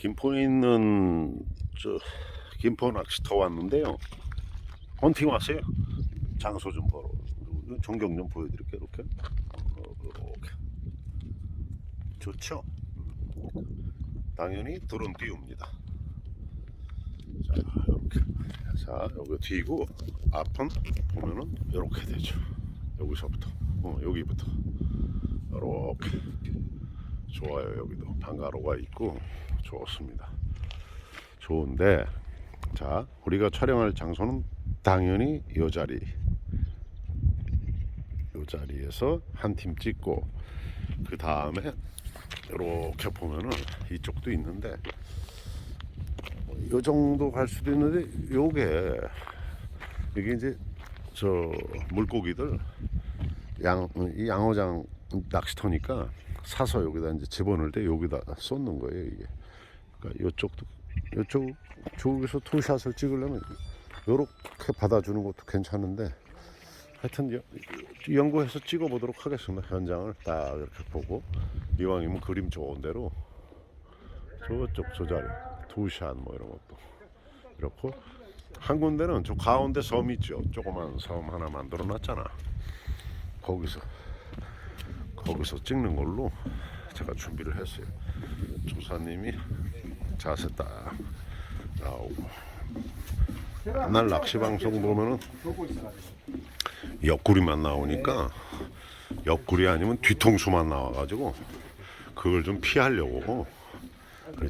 김포에 있는 저 김포 낚시터 왔는데요. 헌팅 왔어요. 장소 좀 보러. 전경 좀 보여드릴게요. 이렇게. 어, 이렇게. 좋죠. 당연히 드론 띄웁니다. 자 이렇게. 자 여기 뒤고 앞은 보면은 이렇게 되죠. 여기서부터. 어, 여기부터. 이렇게. 좋아요. 여기도 방가로가 있고 좋습니다. 좋은데 자 우리가 촬영할 장소는 당연히 이 자리 이 자리에서 한 팀 찍고 그 다음에 이렇게 보면은 이쪽도 있는데 이 정도 갈 수도 있는데 요게 이게 이제 저 물고기들 양, 이 양어장 낚시터니까 사서 여기다 이제 집어넣을 때 여기다 쏟는 거예요 이게. 그러니까 이쪽도 이쪽 쪽에서 투샷을 찍으려면 이렇게 받아주는 것도 괜찮은데 하여튼 여- 연구해서 찍어보도록 하겠습니다 현장을. 딱 이렇게 보고. 이왕이면 그림 좋은 대로 저쪽 저 자리 투샷 뭐 이런 것도 이렇고. 한 군데는 저 가운데 섬 있죠. 조그만 섬 하나 만들어 놨잖아. 거기서 거기서 찍는 걸로 제가 준비를 했어요. 조사님이 자세 딱 나오고 맨날 낚시 방송 보면은 옆구리만 나오니까 옆구리 아니면 뒤통수만 나와가지고 그걸 좀 피하려고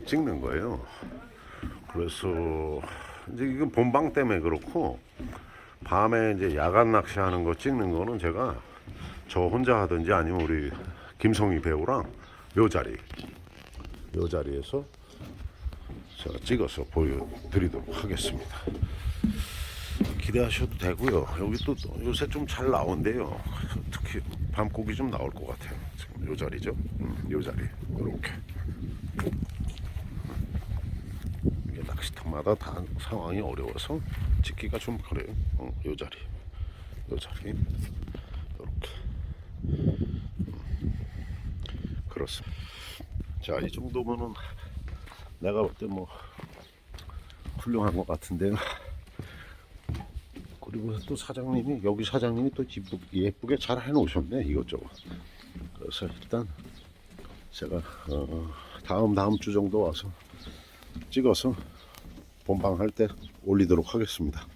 찍는 거예요. 그래서 이제 이건 본방 때문에 그렇고 밤에 이제 야간 낚시하는 거 찍는 거는 제가 저 혼자 하든지 아니면 우리 김성희 배우랑 요 자리 요 자리에서 제가 찍어서 보여드리도록 하겠습니다. 기대하셔도 되고요. 여기 또 요새 좀 잘 나온대요. 특히 밤고기 좀 나올 것 같아요. 지금 요 자리죠. 음, 요 자리 이렇게 이게 낚시터마다 다 상황이 어려워서 찍기가 좀 그래요. 어, 요 자리, 요 자리 이렇게. 그렇습니다. 자, 이 정도면은 내가 볼 때 뭐 훌륭한 것 같은데요. 그리고 또 사장님이 여기 사장님이 또 예쁘- 예쁘게 잘 해놓으셨네 이것저것. 그래서 일단 제가 어, 다음 다음 주 정도 와서 찍어서 본방 할 때 올리도록 하겠습니다.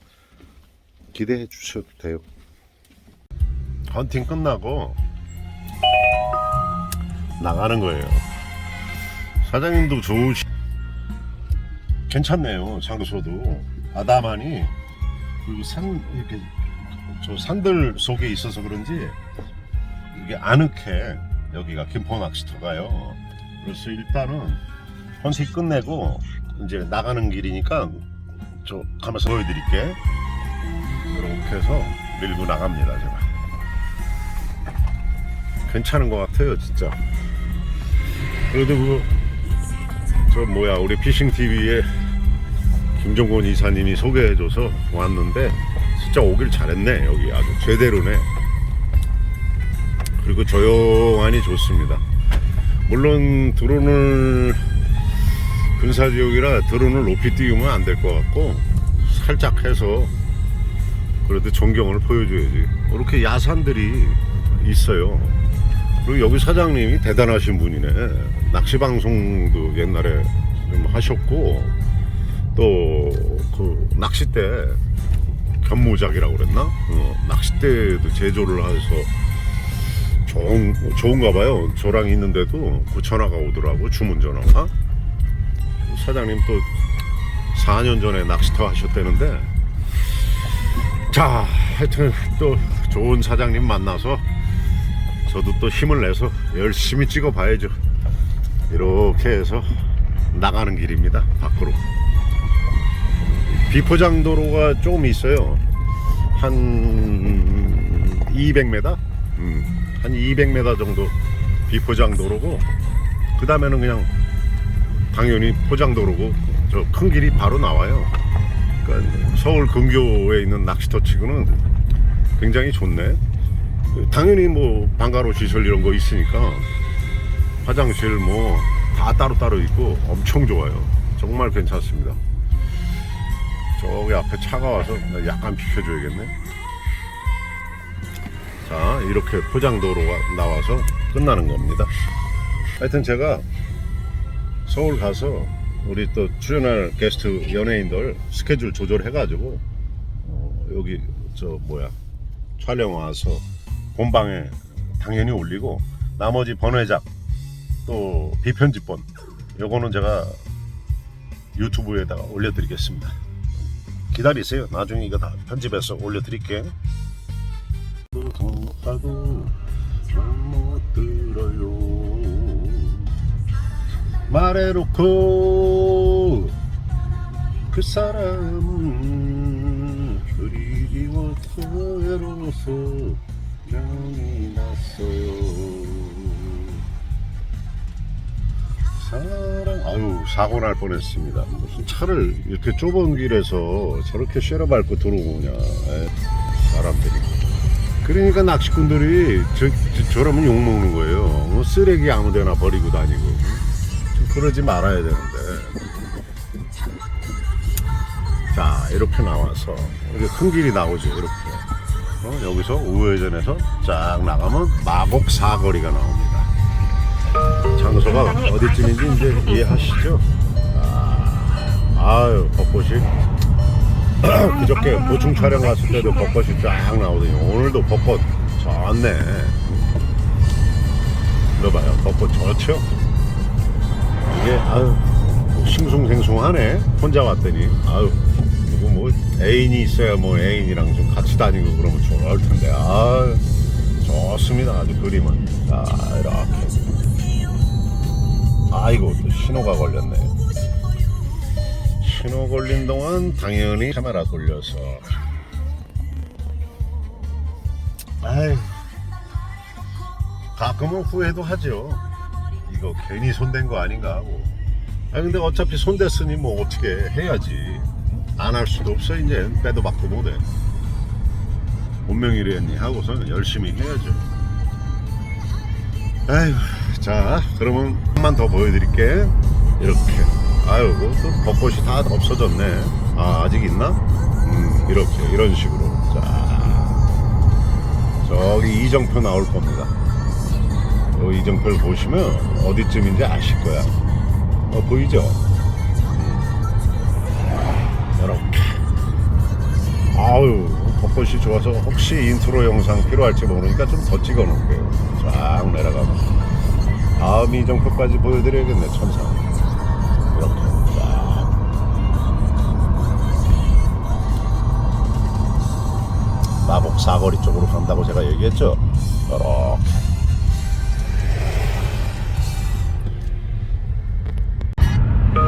기대해 주셔도 돼요. 헌팅 끝나고 나가는 거예요. 사장님도 좋으시, 괜찮네요. 장소도 아담하니 그리고 산 이렇게 저 산들 속에 있어서 그런지 이게 아늑해 여기가 김포 낚시터가요. 그래서 일단은 헌식 끝내고 이제 나가는 길이니까 저 가면서 보여드릴게. 이렇게 해서 밀고 나갑니다 제가. 괜찮은 것 같아요 진짜 그래도 그 저 뭐야 우리 피싱 TV에 김종곤 이사님이 소개해줘서 왔는데 진짜 오길 잘했네 여기 아주 제대로네. 그리고 조용하니 좋습니다. 물론 드론을 군사 지역이라 드론을 높이 띄우면 안 될 것 같고 살짝 해서 그래도 존경을 보여줘야지. 이렇게 야산들이 있어요. 그리고 여기 사장님이 대단하신 분이네. 낚시 방송도 옛날에 좀 하셨고 또 그 낚싯대 견모작이라고 그랬나? 어, 낚싯대도 제조를 해서 좋은 좋은가 봐요. 저랑 있는데도 그 전화가 오더라고 주문 전화가. 사장님 또 4년 전에 낚시터 하셨다는데 자 하여튼 또 좋은 사장님 만나서 저도 또 힘을 내서 열심히 찍어 봐야죠. 이렇게 해서 나가는 길입니다. 밖으로. 비포장 도로가 조금 있어요. 한 200m? 음, 한 200m 정도 비포장 도로고, 그 다음에는 그냥 당연히 포장 도로고, 저 큰 길이 바로 나와요. 그러니까 서울 근교에 있는 낚시터 치고는 굉장히 좋네. 당연히 뭐 방가로 시설 이런 거 있으니까 화장실 뭐 다 따로따로 있고 엄청 좋아요. 정말 괜찮습니다. 저기 앞에 차가 와서 나 약간 비켜줘야겠네. 자, 이렇게 포장도로가 나와서 끝나는 겁니다. 하여튼 제가 서울 가서 우리 또 출연할 게스트 연예인들 스케줄 조절해 가지고 어, 여기 저 뭐야 촬영 와서 본방에 당연히 올리고 나머지 번외작 또 비편집본 요거는 제가 유튜브에다가 올려드리겠습니다. 기다리세요. 나중에 이거 다 편집해서 올려드릴게. 동사도 못 들어요. 말해놓고 그 사람은 그리워서 외로워서 명이 났어요. 사랑 아유 사고 날 뻔했습니다. 무슨 차를 이렇게 좁은 길에서 저렇게 쉐러 밟고 들어오냐 에, 사람들이. 그러니까 낚시꾼들이 저, 저, 저 러면 욕 먹는 거예요. 뭐 쓰레기 아무데나 버리고 다니고 좀 그러지 말아야 되는데. 자 이렇게 나와서 이렇게 큰 길이 나오죠 이렇게. 어, 여기서 우회전해서 쫙 나가면 마곡 사거리가 나옵니다. 장소가 어디쯤인지 이제 이해하시죠? 아, 아유 벚꽃이. 그저께 보충 촬영 갔을 때도 벚꽃이 쫙 나오더니 오늘도 벚꽃 좋네. 이거 봐요. 벚꽃 좋죠? 이게 아유 뭐 싱숭생숭하네. 혼자 왔더니. 아유 누구 뭐 애인이 있어야 뭐 애인이랑 좀 같이 다니고 그러면 좋을 텐데. 아유 좋습니다. 아주 그림은. 자 이렇게 아이고 또 신호가 걸렸네. 신호 걸린 동안 당연히 카메라 돌려서. 아이 가끔은 후회도 하죠. 이거 괜히 손댄 거 아닌가 하고. 아 근데 어차피 손댔으니 뭐 어떻게 해야지. 안 할 수도 없어 이제. 빼도 박도 못해. 운명이랬니 하고서는 열심히 해야죠. 아휴 자 그러면 한번 더 보여드릴게. 이렇게. 아유 그또 벚꽃이 다 없어졌네. 아 아직 있나? 음 이렇게 이런 식으로. 자 저기 이정표 나올 겁니다. 요 이정표를 보시면 어디쯤인지 아실 거야. 어 보이죠? 이렇게. 아유 벚꽃이 좋아서 혹시 인트로 영상 필요할지 모르니까 좀 더 찍어 놓을게요. 쫙 내려가면 다음 이정표까지 보여드려야겠네 천상 이렇게. 쫙 마곡 사거리 쪽으로 간다고 제가 얘기했죠? 이렇게.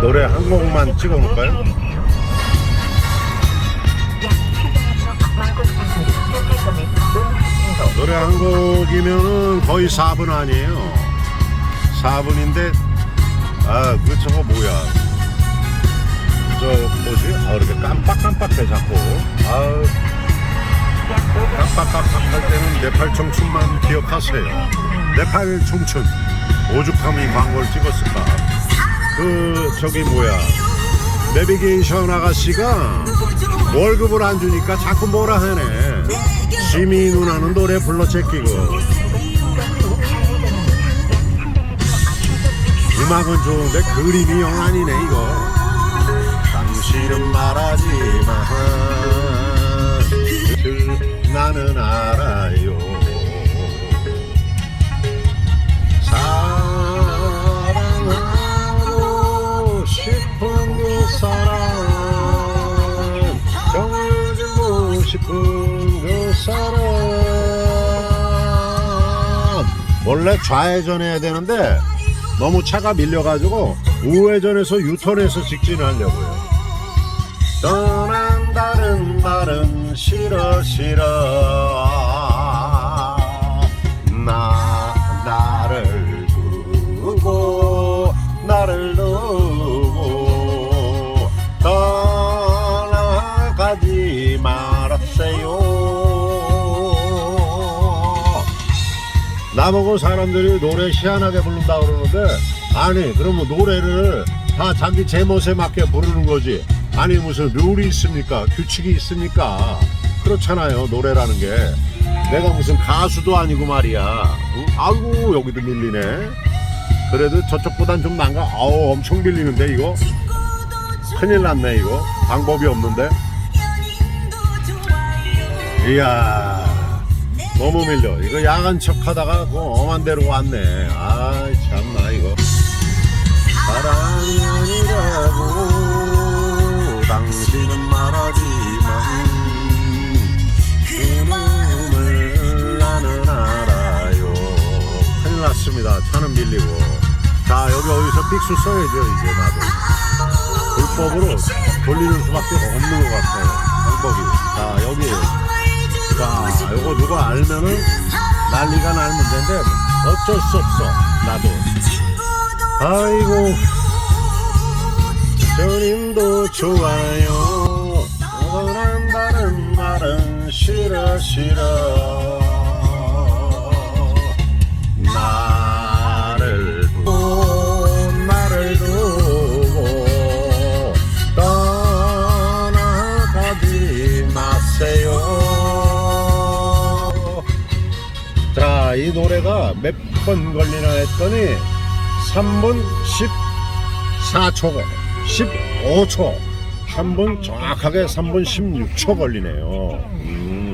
노래 한 곡만 찍어 놓을까요? 노래 한 곡이면은 거의 4분 아니에요 4분인데 아 그 저거 뭐야? 저 뭐지? 아 이렇게 깜빡깜빡해 자꾸. 아 깜빡깜빡 할 때는 네팔 청춘만 기억하세요. 네팔 청춘 오죽하면 이 광고를 찍었을까? 그 저기 뭐야? 내비게이션 아가씨가 월급을 안 주니까 자꾸 뭐라 하네. 시미 누나는 노래 불러 제끼고 음악은 좋은데 그림이 영 아니네 이거. 당신은 말하지만 그 나는 알아요. 사랑하고 싶은 그 사람 정을 주고 싶은 그 사람. 원래 좌회전해야 되는데 너무 차가 밀려가지고 우회전해서 유턴해서 직진을 하려고요. 떠난다는 말은 싫어 싫어 나보고 사람들이 노래 희한하게 부른다 그러는데 아니 그러면 노래를 다 자기 제멋에 맞게 부르는 거지. 아니 무슨 룰이 있습니까? 규칙이 있습니까? 그렇잖아요 노래라는 게. 내가 무슨 가수도 아니고 말이야. 응? 아이고 여기도 밀리네. 그래도 저쪽보단 좀 난가? 아우 엄청 밀리는데 이거? 큰일 났네 이거. 방법이 없는데. 이야 너무 밀려. 이거 야간 척 하다가 그 엄한 데로 왔네. 아이 참나 이거. 사랑이 아니라고 당신은 말하지만 그 마음을 나는 알아요. 큰일 났습니다. 차는 밀리고. 자 여기 어디서 삑수 써야죠 이제 나도. 불법으로 돌리는 수밖에 없는 것 같아요. 방법이. 자 여기 자 요거 누가 알면은 난리가 날 문제인데 어쩔 수 없어 나도. 아이고. 저님도 좋아요. 원한다는 말은 싫어 싫어. 나 노래가 몇 번 걸리나 했더니 3분 14초, 15초. 3분 정확하게 3분 16초 걸리네요. 음.